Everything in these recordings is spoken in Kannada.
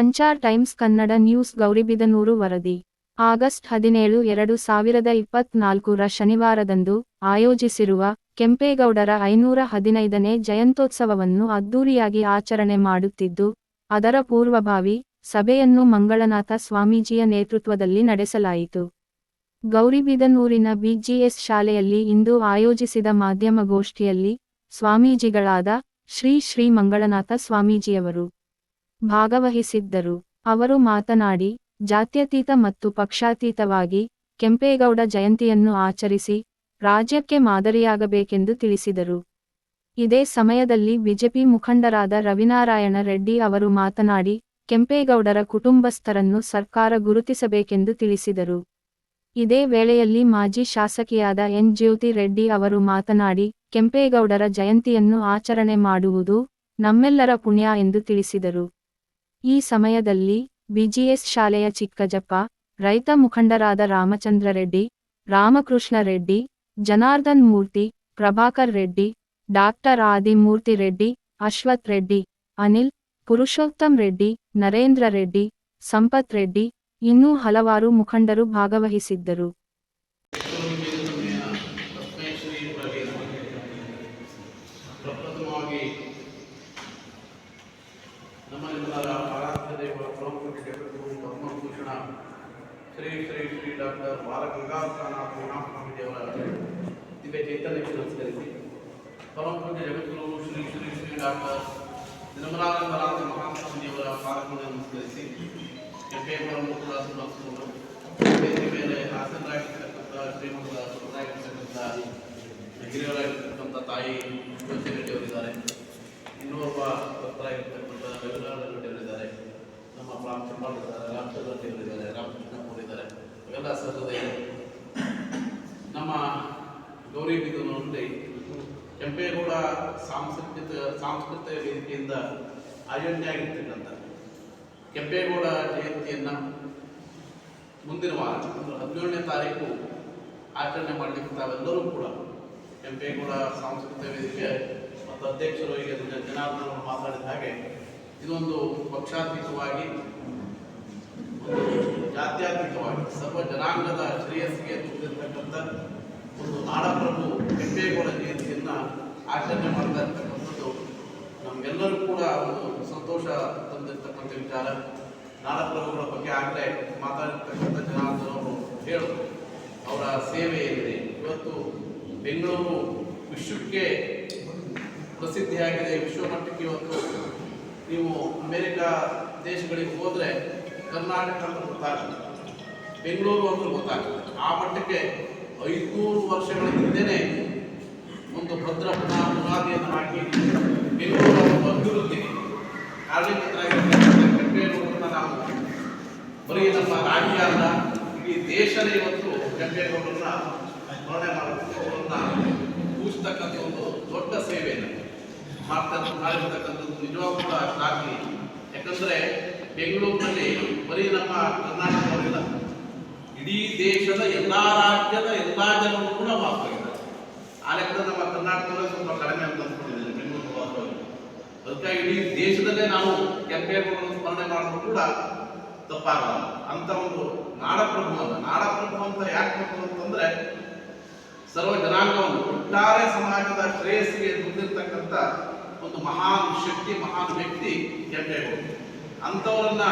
ಸಂಚಾರ್ ಟೈಮ್ಸ್ ಕನ್ನಡ ನ್ಯೂಸ್ ಗೌರಿಬಿದನೂರು ವರದಿ. ಆಗಸ್ಟ್ ಹದಿನೇಳು, ಎರಡು ಸಾವಿರದ ಇಪ್ಪತ್ನಾಲ್ಕರ ಶನಿವಾರದಂದು ಆಯೋಜಿಸಿರುವ ಕೆಂಪೇಗೌಡರ ಐನೂರ ಹದಿನೈದನೇ ಜಯಂತ್ಯೋತ್ಸವವನ್ನು ಅದ್ದೂರಿಯಾಗಿ ಆಚರಣೆ ಮಾಡುತ್ತಿದ್ದು, ಅದರ ಪೂರ್ವಭಾವಿ ಸಭೆಯನ್ನು ಮಂಗಳನಾಥ ಸ್ವಾಮೀಜಿಯ ನೇತೃತ್ವದಲ್ಲಿ ನಡೆಸಲಾಯಿತು. ಗೌರಿಬಿದನೂರಿನ ಬಿಜಿಎಸ್ ಶಾಲೆಯಲ್ಲಿ ಇಂದು ಆಯೋಜಿಸಿದ ಮಾಧ್ಯಮಗೋಷ್ಠಿಯಲ್ಲಿ ಸ್ವಾಮೀಜಿಗಳಾದ ಶ್ರೀ ಶ್ರೀ ಮಂಗಳನಾಥ ಸ್ವಾಮೀಜಿಯವರು ಭಾಗವಹಿಸಿದ್ದರು. ಅವರು ಮಾತನಾಡಿ, ಜಾತ್ಯತೀತ ಮತ್ತು ಪಕ್ಷಾತೀತವಾಗಿ ಕೆಂಪೇಗೌಡ ಜಯಂತಿಯನ್ನು ಆಚರಿಸಿ ರಾಜ್ಯಕ್ಕೆ ಮಾದರಿಯಾಗಬೇಕೆಂದು ತಿಳಿಸಿದರು. ಇದೇ ಸಮಯದಲ್ಲಿ ಬಿಜೆಪಿ ಮುಖಂಡರಾದ ರವಿನಾರಾಯಣ ರೆಡ್ಡಿ ಅವರು ಮಾತನಾಡಿ, ಕೆಂಪೇಗೌಡರ ಕುಟುಂಬಸ್ಥರನ್ನು ಸರ್ಕಾರ ಗುರುತಿಸಬೇಕೆಂದು ತಿಳಿಸಿದರು. ಇದೇ ವೇಳೆಯಲ್ಲಿ ಮಾಜಿ ಶಾಸಕಿಯಾದ ಎನ್. ಜ್ಯೋತಿ ರೆಡ್ಡಿ ಅವರು ಮಾತನಾಡಿ, ಕೆಂಪೇಗೌಡರ ಜಯಂತಿಯನ್ನು ಆಚರಣೆ ಮಾಡುವುದು ನಮ್ಮೆಲ್ಲರ ಪುಣ್ಯ ಎಂದು ತಿಳಿಸಿದರು. ಈ ಸಮಯದಲ್ಲಿ ಬಿಜಿಎಸ್ ಶಾಲೆಯ ಚಿಕ್ಕಜಪ್ಪ, ರೈತ ಮುಖಂಡರಾದ ರಾಮಚಂದ್ರ ರೆಡ್ಡಿ, ರಾಮಕೃಷ್ಣ ರೆಡ್ಡಿ, ಜನಾರ್ದನ್ ಮೂರ್ತಿ, ಪ್ರಭಾಕರ್ ರೆಡ್ಡಿ, ಡಾಕ್ಟರ್ ಆದಿಮೂರ್ತಿ ರೆಡ್ಡಿ, ಅಶ್ವಥ್ ರೆಡ್ಡಿ, ಅನಿಲ್, ಪುರುಷೋತ್ತಮ್ ರೆಡ್ಡಿ, ನರೇಂದ್ರ ರೆಡ್ಡಿ, ಸಂಪತ್ ರೆಡ್ಡಿ ಇನ್ನೂ ಹಲವಾರು ಮುಖಂಡರು ಭಾಗವಹಿಸಿದ್ದರು ಪ್ರಪ್ರಥಮವಾಗಿ ನಮ್ಮ ನಿಮ್ಮೆಲ್ಲರ ಆರಾಧ್ಯ ದೇವ ಪ್ರಮುಖ ಜಗದ್ಗುರು ಪದ್ಮಭೂಷಣ ಶ್ರೀ ಶ್ರೀ ಶ್ರೀ ಡಾಕ್ಟರ್ ಬಾಲಗಂಗಾಧರನಾಥ ಮಹಾಸ್ವಾಮೀಜಿಯವರ ದಿವ್ಯ ಚೈತನ್ಯಕ್ಕೆ ನಮಸ್ಕರಿಸಿ ಪರಮಪೂಜ್ಯ ಜಗದ್ಗುರು ಶ್ರೀ ಶ್ರೀ ಶ್ರೀ ಡಾಕ್ಟರ್ ನಿರ್ಮಲಾನಂದನಾಥ ಮಹಾಸ್ವಾಮೀಜಿಯವರ ಪಾದಗಳನ್ನು ನಮಸ್ಕರಿಸಿ ಕೆಂಪೇಗೌಡರನ್ನು ಕೂಡ ಸ್ಮರಿಸಿಕೊಂಡು ವೇದಿಕೆ ಮೇಲೆ ಹಾಸನರಾಗಿರ್ತಕ್ಕಂಥ ಶ್ರೀಮಂತ ಸುಖರಾಗಿರ್ತಕ್ಕಂಥ ಹಿರಿಯರಾಗಿರ್ತಕ್ಕಂಥ ತಾಯಿ ಜ್ಯೋತಿ ರೆಡ್ಡಿ ಅವರಿದ್ದಾರೆ ಇನ್ನೊಬ್ಬ ಭಕ್ತರಾಗಿರ್ತಕ್ಕಂಥ ರವಿನಾರಾಯಣ ರೆಡ್ಡಿ ಅವರಿದ್ದಾರೆ ನಮ್ಮ ಪ್ರಾಂಶುಪಾಲ್ ಇದ್ದಾರೆ ರಾಮಚಂದ್ರ ರೆಡ್ಡಿ ಅವರಿದ್ದಾರೆ ರಾಮಕೃಷ್ಣ ಅವರಿದ್ದಾರೆ ಇವೆಲ್ಲ ಸಹೃದಯರು ನಮ್ಮ ಗೌರಿಬಿದೂರಿನಲ್ಲಿ ಕೆಂಪೇಗೌಡ ಸಾಂಸ್ಕೃತಿಕ ಸಾಂಸ್ಕೃತಿಕ ವೇದಿಕೆಯಿಂದ ಅಯೋಧ್ಯೆ ಆಗಿರ್ತಕ್ಕಂಥ ಕೆಂಪೇಗೌಡ ಜಯಂತಿಯನ್ನು ಮುಂದಿನ ವಾರ ಅಂದ್ರೆ ಹದಿನೇಳನೇ ತಾರೀಕು ಆಚರಣೆ ಮಾಡಲಿಕ್ಕೆ ತಾವೆಲ್ಲರೂ ಕೂಡ ಕೆಂಪೇಗೌಡ ಸಾಂಸ್ಕೃತಿಕ ವೇದಿಕೆ ಮತ್ತು ಅಧ್ಯಕ್ಷರು ಈಗ ಜನ- ಜನಾರ್ದನ್ ಮಾತಾಡಿದ ಹಾಗೆ ಇದೊಂದು ಪಕ್ಷಾತೀತವಾಗಿ, ಒಂದು ಜಾತ್ಯಾತೀತವಾಗಿ, ಸರ್ವ ಜನಾಂಗದ ಶ್ರೇಯಸ್ಸಿಗೆ ತುಂಬಿರ್ತಕ್ಕಂಥ ಒಂದು ನಾಡಪ್ರಭು ಕೆಂಪೇಗೌಡ ಜಯಂತಿಯನ್ನು ಆಚರಣೆ ಮಾಡ್ತಾ ಇರ್ತಕ್ಕಂಥದ್ದು ನಮಗೆಲ್ಲರೂ ಕೂಡ ಒಂದು ಸಂತೋಷ ತಂದಿರ್ತಕ್ಕಂಥ ವಿಚಾರ. ನಾಡಪ್ರಭುಗಳ ಬಗ್ಗೆ ಆಗಲೇ ಮಾತಾಡಿರ್ತಕ್ಕಂಥ ಜನಾರ್ದನವರು ಹೇಳಿದ್ರು ಅವರ ಸೇವೆ ಏನಿದೆ? ಇವತ್ತು ಬೆಂಗಳೂರು ವಿಶ್ವಕ್ಕೆ ಪ್ರಸಿದ್ಧಿಯಾಗಿದೆ. ವಿಶ್ವಮಟ್ಟಕ್ಕೆ ಇವತ್ತು ನೀವು ಅಮೇರಿಕಾ ದೇಶಗಳಿಗೆ ಹೋದರೆ ಕರ್ನಾಟಕ ಅಂತ ಗೊತ್ತಾಗುತ್ತೆ. ಬೆಂಗಳೂರು ಅಂತ ಗೊತ್ತಾಗುತ್ತೆ. ಆ ಮಟ್ಟಕ್ಕೆ ಐದುನೂರು ವರ್ಷಗಳ ಹಿಂದೆನೇ ಒಂದು ಭದ್ರ ಪುನಃ ಬುನಾದಿಯನ್ನು ಹಾಕಿ ಬೆಂಗಳೂರು ಒಂದು ಅಭಿವೃದ್ಧಿಗೆ ಕಾರಣೀಭೂತರಾಗಿರ್ತಕ್ಕಂಥ ಕೆಂಪೇಗೌಡರನ್ನ ನಾವು ಬರೀ ನಮ್ಮ ರಾಜ್ಯ ಅಲ್ಲ ಇಡೀ ದೇಶನೇ ಇವತ್ತು ಕೆಂಪೇಗೌಡರನ್ನ ಸ್ಮರಣೆ ಮಾಡಬೇಕು ಅವರನ್ನ ಪೂಜಿಸ್ತಕ್ಕಂಥ ಒಂದು ದೊಡ್ಡ ಸೇವೆಯನ್ನು ಮಾಡ್ತಾ ಮಾಡಿರ್ತಕ್ಕಂಥದ್ದು ನಿಜವಾಗೂ ಕೂಡ ಶ್ಲಾಘನೀಯ ಯಾಕಂದ್ರೆ ಬೆಂಗಳೂರಿನಲ್ಲಿ ಬರೀ ನಮ್ಮ ಕರ್ನಾಟಕವರಿಲ್ಲ ಇಡೀ ದೇಶದ ಎಲ್ಲಾ ರಾಜ್ಯದ ಎಲ್ಲಾ ಜನರು ಕೂಡ ವಾಸವಾಗಿದ್ದಾರೆ ಆ ನಮ್ಮ ಕರ್ನಾಟಕದಲ್ಲಿ ಸ್ವಲ್ಪ ಕಡಿಮೆ ಅಂತ ಅಂದ್ಕೊಂಡಿದ್ದೀನಿ ಬೆಂಗಳೂರು ವಾಸವಾಗಿ ಅದಕ್ಕಾಗಿ ಇಡೀ ದೇಶದಲ್ಲೇ ನಾವು ಕೆಂಪೇಗೌಡರನ್ನು ಸ್ಮರಣೆ ಮಾಡೋದು ಕೂಡ ತಪ್ಪಾಗಲ್ಲ. ಅಂತ ಒಂದು ನಾಡಪ್ರಭು ಅಂತ ನಾಡಪ್ರಭು ಅಂತ ಯಾಕೆ ಅಂತಂದ್ರೆ, ಸರ್ವ ಜನಾಂಗವನ್ನು ಒಟ್ಟಾರೆ ಸಮಾಜದ ಶ್ರೇಯಸ್ಸಿಗೆ ಮುಂದಿರ್ತಕ್ಕಂಥ ಒಂದು ಮಹಾನ್ ಶಕ್ತಿ, ಮಹಾನ್ ವ್ಯಕ್ತಿ ಕೆಂಪೇಗೌಡ ಅಂಥವರನ್ನ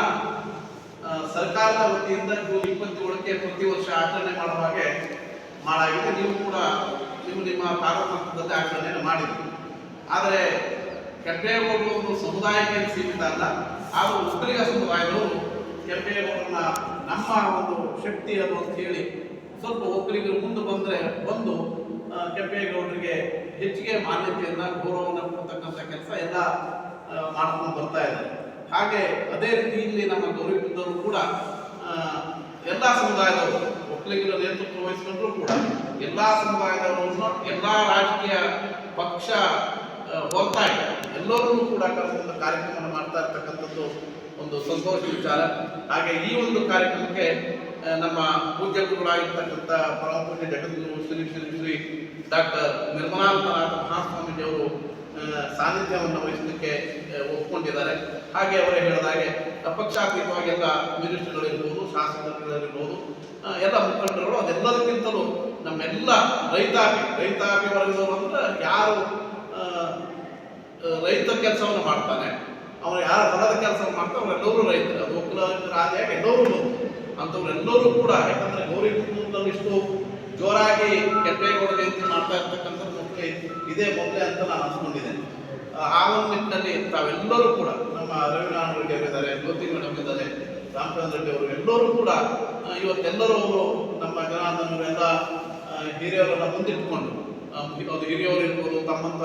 ಸರ್ಕಾರದ ವತಿಯಿಂದ ಇಪ್ಪತ್ತೇಳಕ್ಕೆ ಪ್ರತಿ ವರ್ಷ ಆಚರಣೆ ಮಾಡುವ ಹಾಗೆ ಮಾಡಾಗಿದೆ. ನೀವು ಕೂಡ ನೀವು ನಿಮ್ಮ ಕಾರ್ಯತಂತ್ರದಲ್ಲಿ ಆಚರಣೆಯನ್ನು ಮಾಡಿದ್ರು. ಆದರೆ ಕೆಂಪೇಗೌಡರು ಒಂದು ಸಮುದಾಯಕ್ಕೆ ಸೀಮಿತ ಅಲ್ಲ, ಆದರೂ ಒಕ್ಕಲಿಗ ಸಮುದಾಯದವರು ಕೆಂಪೇಗೌಡರನ್ನ ನಮ್ಮ ಒಂದು ಶಕ್ತಿ ಅದು ಅಂತ ಹೇಳಿ ಸ್ವಲ್ಪ ಒಕ್ಕಲಿಗರು ಮುಂದೆ ಬಂದರೆ ಬಂದು ಕೆಂಪೇಗೌಡರಿಗೆ ಹೆಚ್ಚಿಗೆ ಮಾನ್ಯತೆಯನ್ನು, ಗೌರವವನ್ನು ಕೊಡ್ತಕ್ಕಂಥ ಕೆಲಸ ಎಲ್ಲ ಮಾಡ್ಕೊಂಡು ಬರ್ತಾ ಇದ್ದಾರೆ. ಹಾಗೆ ಅದೇ ರೀತಿ ಇಲ್ಲಿ ನಮ್ಮ ಗೌರವಿದ್ದವರು ಕೂಡ ಎಲ್ಲ ಸಮುದಾಯದವರು ಒಕ್ಕಲಿಗರ ನೇತೃತ್ವ ವಹಿಸಿಕೊಂಡ್ರು ಕೂಡ ಎಲ್ಲ ಸಮುದಾಯದವರನ್ನು ಎಲ್ಲ ರಾಜಕೀಯ ಪಕ್ಷ ಹೋಗ್ತಾ ಇದೆ. ಎಲ್ಲರನ್ನೂ ಕೂಡ ಕರೆಸಿದ ಕಾರ್ಯಕ್ರಮ ಮಾಡ್ತಾ ಇರ್ತಕ್ಕಂಥದ್ದು ಒಂದು ಸಂತೋಷ ವಿಚಾರ. ಹಾಗೆ ಈ ಒಂದು ಕಾರ್ಯಕ್ರಮಕ್ಕೆ ನಮ್ಮ ಪೂಜ್ಯ ಗುರುಗಳಾಗಿರ್ತಕ್ಕಂಥ ಪರಮ ಜಗದ್ಗುರು ಶ್ರೀ ಶ್ರೀ ಶ್ರೀ ಡಾಕ್ಟರ್ ನಿರ್ಮಲಾನಂದನಾಥ ಮಹಾಸ್ವಾಮೀಜಿಯವರು ಸಾನ್ನಿಧ್ಯವನ್ನು ವಹಿಸಲಿಕ್ಕೆ ಒಪ್ಪಿಕೊಂಡಿದ್ದಾರೆ ಹಾಗೆ ಅವರೇ ಹೇಳಿದ ಹಾಗೆ ಪಕ್ಷಾತೀತವಾಗಿ ಎಲ್ಲ ಮಿನಿಸ್ಟರ್ಗಳಿರ್ಬೋದು, ಶಾಸಕರುಗಳಿರ್ಬೋದು ಎಲ್ಲ ಮುಖಂಡರುಗಳು ಅದೆಲ್ಲದಕ್ಕಿಂತಲೂ ನಮ್ಮೆಲ್ಲ ರೈತಾಪಿ ರೈತಾಪಿ ವರ್ಗದವರು ಅಂದ್ರೆ ಯಾರು ರೈತ ಕೆಲಸವನ್ನು ಮಾಡ್ತಾನೆ. ಅವ್ರು ಯಾರು ಹೊಲದ ಕೆಲಸವನ್ನು ಮಾಡ್ತಾರೆ ಅವರೆಲ್ಲರೂ ರೈತರು. ಅದು ರಾಜ್ಯ ಎಲ್ಲರೂ ಅಂಥವ್ರೆಲ್ಲರೂ ಕೂಡ, ಯಾಕಂದ್ರೆ ಗೌರಿ ಕುಟುಂಬದಲ್ಲಿ ಇಷ್ಟು ಜೋರಾಗಿ ಕೆಂಪೇಗೌಡ ಜಯಂತಿ ಮಾಡ್ತಾ ಇರ್ತಕ್ಕಂಥ ಮೊದಲೇ ಇದೇ ಮೊದಲೇ ಅಂತ ನಾನು ಅನ್ಸ್ಕೊಂಡಿದ್ದೇನೆ ಆ, ಒಂದು ನಿಟ್ಟಿನಲ್ಲಿ ತಾವೆಲ್ಲರೂ ಕೂಡ ನಮ್ಮ ರವಿನಾರಾಯಣ ರೆಡ್ಡಿ ಅವರಿದ್ದಾರೆ ಜ್ಯೋತಿ ಮೇಡಮ್ ಇದ್ದಾರೆ ರಾಮಚಂದ್ರ ರೆಡ್ಡಿ ಅವರು ಎಲ್ಲರೂ ಕೂಡ ಇವತ್ತೆಲ್ಲರೂ ಅವರು ನಮ್ಮ ಜನಾರ್ದನವರೆಲ್ಲ ಹಿರಿಯವರನ್ನ ಆ, ಅದು ಹಿರಿಯವರು ಇರ್ಬೋದು ತಮ್ಮಂತ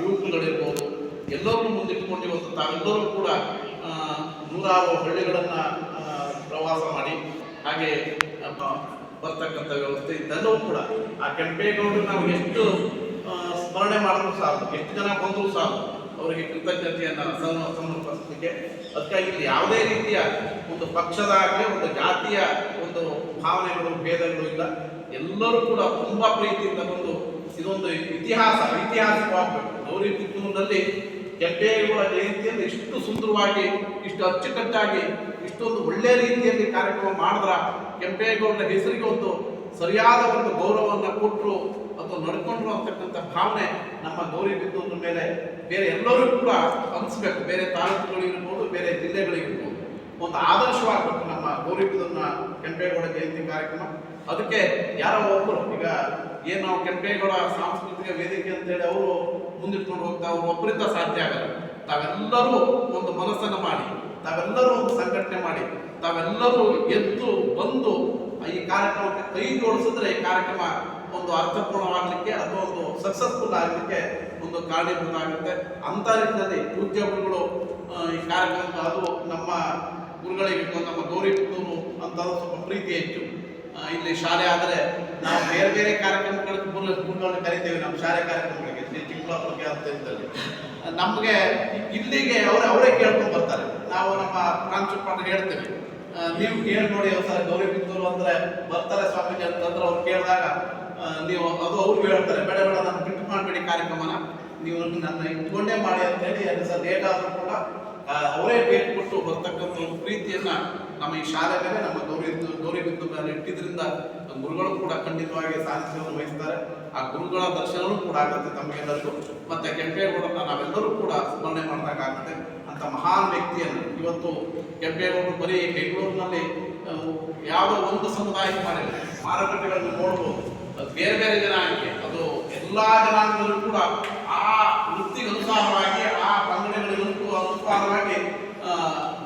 ಯುವಕರುಗಳಿರ್ಬೋದು ಎಲ್ಲರನ್ನು ಮುಂದಿಟ್ಟುಕೊಂಡು ಇವತ್ತು ತಾವೆಲ್ಲರೂ ಕೂಡ ನೂರಾರು ಹಳ್ಳಿಗಳನ್ನ ಪ್ರವಾಸ ಮಾಡಿ ಹಾಗೆ ಬರ್ತಕ್ಕಂಥ ವ್ಯವಸ್ಥೆ ಇದೆಲ್ಲವೂ ಕೂಡ ಆ ಕೆಂಪೇಗೌಡರು ನಾವು ಎಷ್ಟು ಸ್ಮರಣೆ ಮಾಡಿದ್ರು ಸಾಕು, ಎಷ್ಟು ಜನ ಬಂದರೂ ಸಾಕು, ಅವರಿಗೆ ಕೃತಜ್ಞತೆಯನ್ನು ಸಮ ಸಮರ್ಪಿಸಲಿಕ್ಕೆ ಅದಕ್ಕಾಗಿ ಇಲ್ಲಿ ಯಾವುದೇ ರೀತಿಯ ಒಂದು ಪಕ್ಷದ ಆಗಲಿ, ಒಂದು ಜಾತಿಯ ಒಂದು ಭಾವನೆಗಳು, ಭೇದಗಳು ಇಲ್ಲ. ಎಲ್ಲರೂ ಕೂಡ ತುಂಬ ಪ್ರೀತಿಯಿಂದ ಬಂದು ಇದೊಂದು ಇತಿಹಾಸ, ಐತಿಹಾಸಿಕವಾಗಬೇಕು. ಗೌರಿ ಪುತ್ತೂರಿನಲ್ಲಿ ಕೆಂಪೇಗೌಡ ಜಯಂತಿಯನ್ನು ಇಷ್ಟು ಸುಂದರವಾಗಿ, ಇಷ್ಟು ಅಚ್ಚುಕಟ್ಟಾಗಿ, ಇಷ್ಟೊಂದು ಒಳ್ಳೆ ರೀತಿಯಲ್ಲಿ ಕಾರ್ಯಕ್ರಮ ಮಾಡಿದ್ರ ಕೆಂಪೇಗೌಡರ ಹೆಸರಿಗೆ ಒಂದು ಸರಿಯಾದ ಒಂದು ಗೌರವವನ್ನು ಕೊಟ್ಟರು ಅಥವಾ ನಡ್ಕೊಂಡ್ರು ಅಂತಕ್ಕಂಥ ಭಾವನೆ ನಮ್ಮ ಗೌರಿ ಬಿದ್ದೂರ ಮೇಲೆ ಬೇರೆ ಎಲ್ಲರೂ ಕೂಡ ಅನಿಸ್ಬೇಕು ಬೇರೆ ತಾಲೂಕುಗಳಿರ್ಬೋದು ಬೇರೆ ಜಿಲ್ಲೆಗಳಿರ್ಬೋದು ಒಂದು ಆದರ್ಶವಾಗಬೇಕು ನಮ್ಮ ಗೌರಿಬಿದನ್ನ ಕೆಂಪೇಗೌಡ ಜಯಂತಿ ಕಾರ್ಯಕ್ರಮ. ಅದಕ್ಕೆ ಯಾರೋ ಒಬ್ಬರು ಈಗ ಏನು ನಾವು ಕೆಂಪೇಗೌಡ ಸಾಂಸ್ಕೃತಿಕ ವೇದಿಕೆ ಅಂತೇಳಿ ಅವರು ಮುಂದಿಟ್ಕೊಂಡು ಹೋಗ್ತಾ ಅವರು ಒಬ್ಬರಿಂದ ಸಾಧ್ಯ ಆಗಲ್ಲ. ತಾವೆಲ್ಲರೂ ಒಂದು ಮನಸ್ಸನ್ನು ಮಾಡಿ, ತಾವೆಲ್ಲರೂ ಒಂದು ಸಂಘಟನೆ ಮಾಡಿ, ತಾವೆಲ್ಲರೂ ಎದ್ದು ಬಂದು ಈ ಕಾರ್ಯಕ್ರಮಕ್ಕೆ ಕೈ ಜೋಡಿಸಿದ್ರೆ ಈ ಕಾರ್ಯಕ್ರಮ ಒಂದು ಅರ್ಥಪೂರ್ಣವಾಗಲಿಕ್ಕೆ ಅಥವಾ ಒಂದು ಸಕ್ಸಸ್ಫುಲ್ ಆಗಲಿಕ್ಕೆ ಒಂದು ಕಾರಣೀಭೂತ ಆಗುತ್ತೆ. ಅಂತ ರೀತಿಯಲ್ಲಿ ಉದ್ಯೋಗಗಳು ಈ ಕಾರ್ಯಕ್ರಮ ಅದು ನಮ್ಮ ಗುರುಗಳಿಗೆ ನಮ್ಮ ಗೌರಿ ಪುತ್ತೂರು ಅಂತ ಸ್ವಲ್ಪ ಪ್ರೀತಿ ಹೆಚ್ಚು. ಇಲ್ಲಿ ಶಾಲೆ ಆದರೆ ನಾವು ಬೇರೆ ಬೇರೆ ಕಾರ್ಯಕ್ರಮಗಳಿಗೆ ಗುರುಗಳನ್ನು ಕರಿತೇವೆ, ನಮ್ಮ ಶಾಲೆ ಕಾರ್ಯಕ್ರಮಗಳಿಗೆ ಚಿಕ್ಕಬಳ್ಳಾಪುರಕ್ಕೆ ಅಂತ ಇದ್ದಲ್ಲಿ ನಮಗೆ ಇಲ್ಲಿಗೆ ಅವರೇ ಅವರೇ ಕೇಳ್ಕೊಂಡು ಬರ್ತಾರೆ. ನಾವು ನಮ್ಮ ಪ್ರಾಂಶುಪಾಲ ಹೇಳ್ತೇವೆ. ನೀವು ಕೇಳಿ ನೋಡಿ ಸರ್ ಗೌರಿ ಬಿದ್ದೂರು ಅಂದರೆ ಬರ್ತಾರೆ ಸ್ವಾಮೀಜಿ ಅಂತಂದ್ರೆ ಅವ್ರು ಕೇಳಿದಾಗ ನೀವು ಅದು ಅವ್ರು ಹೇಳ್ತಾರೆ, ಬೇಡ ಬೇಡ, ನಾನು ಬಿಟ್ಟು ಮಾಡಬೇಡಿ ಕಾರ್ಯಕ್ರಮನ. ನೀವು ನನ್ನ ಇಟ್ಕೊಂಡೇ ಮಾಡಿ ಅಂತ ಹೇಳಿ ಅದು ಸರ್ ಲೇಟ್ ಆದರೂ ಕೂಡ ಅವರೇ ಭೇಟಿ ಕೊಟ್ಟು ಬರ್ತಕ್ಕಂಥ ಒಂದು ಪ್ರೀತಿಯನ್ನ ನಮ್ಮ ಈ ಶಾಲೆ ಮೇಲೆ ನಮ್ಮ ಗೌರಿ ಗೌರಿ ಬಿಂದು ಮೇಲೆ ಇಟ್ಟಿದ್ರಿಂದ ಗುರುಗಳು ಕೂಡ ಖಂಡಿತವಾಗಿ ಸಾಧಿಸಲು ವಹಿಸ್ತಾರೆ. ಆ ಗುರುಗಳ ದರ್ಶನವೂ ಕೂಡ ಆಗುತ್ತೆ ತಮಗೆಲ್ಲರಿಗೂ. ಮತ್ತೆ ಕೆಂಪೇಗೌಡರನ್ನ ನಾವೆಲ್ಲರೂ ಕೂಡ ಸ್ಮರಣೆ ಮಾಡಿದಾಗುತ್ತೆ ಅಂತ ಮಹಾನ್ ವ್ಯಕ್ತಿಯನ್ನು ಇವತ್ತು ಕೆಂಪೇಗೌಡರು ಬರೀ ಬೆಂಗಳೂರಿನಲ್ಲಿ ಯಾವ ಒಂದು ಸಮುದಾಯ ಮಾಡಿಲ್ಲ. ಮಾರುಕಟ್ಟೆಗಳನ್ನು ನೋಡಬಹುದು ಬೇರೆ ಬೇರೆ ಜನ ಜನಾಂಗಕ್ಕೆ ಅದು ಎಲ್ಲ ಜನಾಂಗದಲ್ಲೂ ಕೂಡ ಆ ವೃತ್ತಿಗೆ ಅನುಸಾರವಾಗಿ ಆ ಪಂಗಡಗಳಿಗೆ ಅನುಕೂ- ಅನುಸಾರವಾಗಿ ಆ,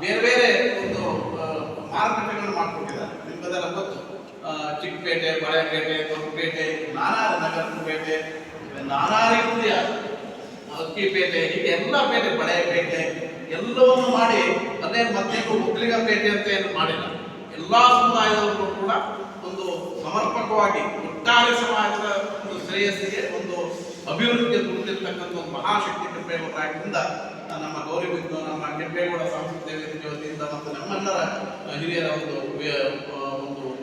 ಬೇರೆ ಬೇರೆ ಒಂದು ಆ, ಮಾರುಕಟ್ಟೆಗಳನ್ನು ಮಾಡ್ಕೊಟ್ಟಿದ್ದಾರೆ ನಿಮ್ಗದೆಲ್ಲ ಗೊತ್ತು ಆ, ಚಿಕ್ಕಪೇಟೆ ಬಳೆಪೇಟೆ ದೊಡ್ಡಪೇಟೆ ನಾನಾ ನಗರಪೇಟೆ ನಾನಾ ರೀತಿಯ ಅಕ್ಕಿಪೇಟೆ ಹೀಗೆ ಎಲ್ಲ ಪೇಟೆ ಬಳೆಪೇಟೆ ಎಲ್ಲವನ್ನು ಮಾಡಿ ಅದೇ ಮತ್ತೆ ಮುದ್ಲಿಗ ಪೇಟೆ ಅಂತ ಏನು ಮಾಡಿಲ್ಲ. ಎಲ್ಲ ಸಮುದಾಯದವರು ಕೂಡ ಒಂದು ಸಮರ್ಪಕವಾಗಿ, ಒಟ್ಟಾರೆ ಸಮಾಜದ ಒಂದು ಶ್ರೇಯಸ್ಸಿಗೆ ಒಂದು ಅಭಿವೃದ್ಧಿ ದುಡಿದಿರ್ತಕ್ಕಂಥ ಒಂದು ಮಹಾಶಕ್ತಿ ಕೆಂಪೇಗೌಡರಾಗಿದ್ದರಿಂದ ನಮ್ಮ ಗೌರಿ ನಮ್ಮ ಕೆಂಪೇಗೌಡ ಸಾಂಸ್ಕೃತಿಕ ವತಿಯಿಂದ ಮತ್ತು ನಮ್ಮೆಲ್ಲರ ಹಿರಿಯರ ಒಂದು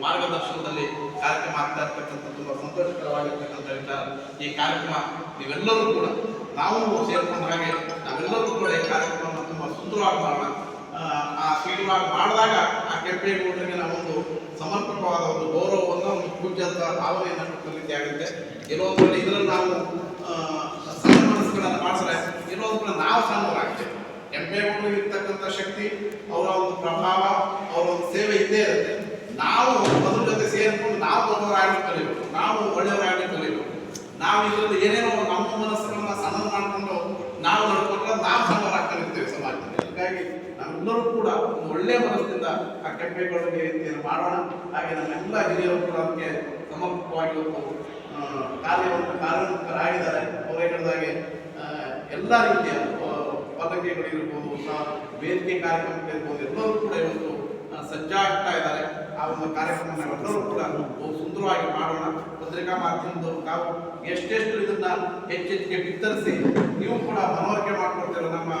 ಮಾರ್ಗದರ್ಶನದಲ್ಲಿ ಕಾರ್ಯಕ್ರಮ ಆಗ್ತಾ ಇರ್ತಕ್ಕಂಥ ತುಂಬಾ ಸಂತೋಷಕರವಾಗಿರ್ತಕ್ಕಂಥ ವಿಚಾರ ಈ ಕಾರ್ಯಕ್ರಮ ನೀವೆಲ್ಲರೂ ಕೂಡ ನಾವು ಸೇರ್ಕೊಂಡ ಹಾಗೆ ನಾವೆಲ್ಲರೂ ಕೂಡ ಈ ಕಾರ್ಯಕ್ರಮವನ್ನು ತುಂಬಾ ಸುಂದರವಾಗಿ ಮಾಡೋಣ. ಆ, ಸುಂದರವಾಗಿ ಮಾಡಿದಾಗ ಆ ಕೆಂಪೇಗೌಡರಿಗೆ ಒಂದು ಸಮರ್ಪಕವಾದ ಒಂದು ಗೌರವವನ್ನು ಒಂದು ಪೂಜ್ಯಂತ ಭಾವನೆಯನ್ನು ಕೊಟ್ಟ ರೀತಿ ಆಗುತ್ತೆ. ಕೆಲವೊಂದು ಇದರಲ್ಲಿ ನಾವು ಸಣ್ಣ ಮನಸ್ಸುಗಳನ್ನು ಮಾಡಿದ್ರೆ ಇನ್ನೊಂದು ಕಡೆ ನಾವು ಸಣ್ಣವರಾಗ್ತೇವೆ. ಕೆಂಪೇಗೌಡರಿಗೆ ಇರ್ತಕ್ಕಂಥ ಶಕ್ತಿ ಅವರ ಒಂದು ಪ್ರಭಾವ ಅವರ ಒಂದು ಸೇವೆ ಇದ್ದೇ ಇರುತ್ತೆ. ನಾವು ಅದ್ರ ಜೊತೆ ಸೇರಿಕೊಂಡು ನಾವು ದೊಡ್ಡವರಾಗಿ ಕಲಿಬೇಕು ನಾವು ಒಳ್ಳೆಯವರಾಗಿ ಕಲಿಯಬೇಕು ನಾವು ಇದರಲ್ಲಿ ಏನೇನೋ ನಮ್ಮ ಮನಸ್ಸುಗಳನ್ನ ಸಣ್ಣ ಮಾಡಿಕೊಂಡು ನಾವು ನಡ್ಕೊಂಡ್ರೆ ನಾವು ಸಣ್ಣವರಾಗಿ ಕಲಿತೇವೆ ಸಮಾಜದಲ್ಲಿ. ಹಾಗಾಗಿ ನಾವೆಲ್ಲರೂ ಕೂಡ ಒಳ್ಳೆ ಮನಸ್ಸಿನಿಂದ ಆ ಕೆಂಪೇಗೌಡ ರೀತಿಯನ್ನು ಮಾಡೋಣ. ಹಾಗೆ ನಮ್ಮೆಲ್ಲ ಹಿರಿಯರು ಕೂಡ ಅದಕ್ಕೆ ಸಮರ್ಪಕವಾಗಿ ಒಂದು ಕಾರ್ಯವನ್ನು ಕಾರ್ಯಮುಖರಾಗಿದ್ದಾರೆ ಅವರು ಹೇಳಿದಾಗೆ ಎಲ್ಲ ರೀತಿಯ ಆ, ಪದವಿಗಳಿರ್ಬೋದು ವೇದಿಕೆ ಕಾರ್ಯಕ್ರಮಗಳಿರ್ಬೋದು ಎಲ್ಲರೂ ಕೂಡ ಇವತ್ತು ಸಜ್ಜಾಗ್ತಾ ಇದ್ದಾರೆ. ಆ ಒಂದು ಕಾರ್ಯಕ್ರಮವನ್ನು ನಾವೆಲ್ಲರೂ ಕೂಡ ಸುಂದರವಾಗಿ ಮಾಡೋಣ. ಪತ್ರಿಕಾ ಮಾಧ್ಯಮದವರು ತಾವು ಎಷ್ಟೆಷ್ಟು ಇದನ್ನ ಹೆಚ್ಚೆಚ್ಚಿಗೆ ಬಿತ್ತರಿಸಿ ನೀವು ಕೂಡ ಮನವರಿಕೆ ಮಾಡಿಕೊಡ್ತಿರೋ ನಮ್ಮ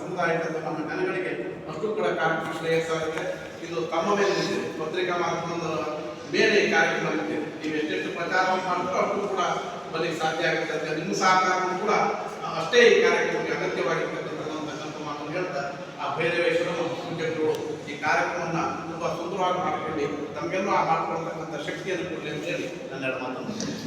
ಸಮುದಾಯದ ನಮ್ಮ ಜನಗಳಿಗೆ ಅಷ್ಟು ಕೂಡ ಕಾರ್ಯಕ್ರಮ ಶ್ರೇಯಸ್ಸಾಗಿದೆ. ಇದು ತಮ್ಮ ಮೇಲೆ ಪತ್ರಿಕಾ ಮಾಧ್ಯಮದ ಮೇಲೆ ಕಾರ್ಯಕ್ರಮ ಇದೆ ನೀವು ಎಷ್ಟೆಷ್ಟು ಪ್ರಚಾರವನ್ನು ಮಾಡ್ತೀರೋ ಅಷ್ಟು ಕೂಡ ಬಲಿ ಸಾಧ್ಯ ಆಗುತ್ತೆ. ನಿಮ್ಮ ಸಹಕಾರವನ್ನು ಕೂಡ ಅಷ್ಟೇ ಈ ಕಾರ್ಯಕ್ರಮಕ್ಕೆ ಅಗತ್ಯವಾಗಿರ್ತಕ್ಕಂಥ ಮಾತನ್ನು ಹೇಳ್ತಾ, ಆ ಭೈರವೇಶ್ವರ ಕಾರ್ಯಕ್ರಮವನ್ನು ತುಂಬಾ ಸುಂದರವಾಗಿ ಮಾಡಿಕೊಳ್ಳಿ ತಮಗೆಲ್ಲೂ ಆ ಮಾಡ್ಕೊಳ್ತಕ್ಕಂಥ ಶಕ್ತಿಯನ್ನು ಕೊಡಲಿ ಅಂತೇಳಿ ನನ್ನ ಎರಡು ಮಾತನ್ನು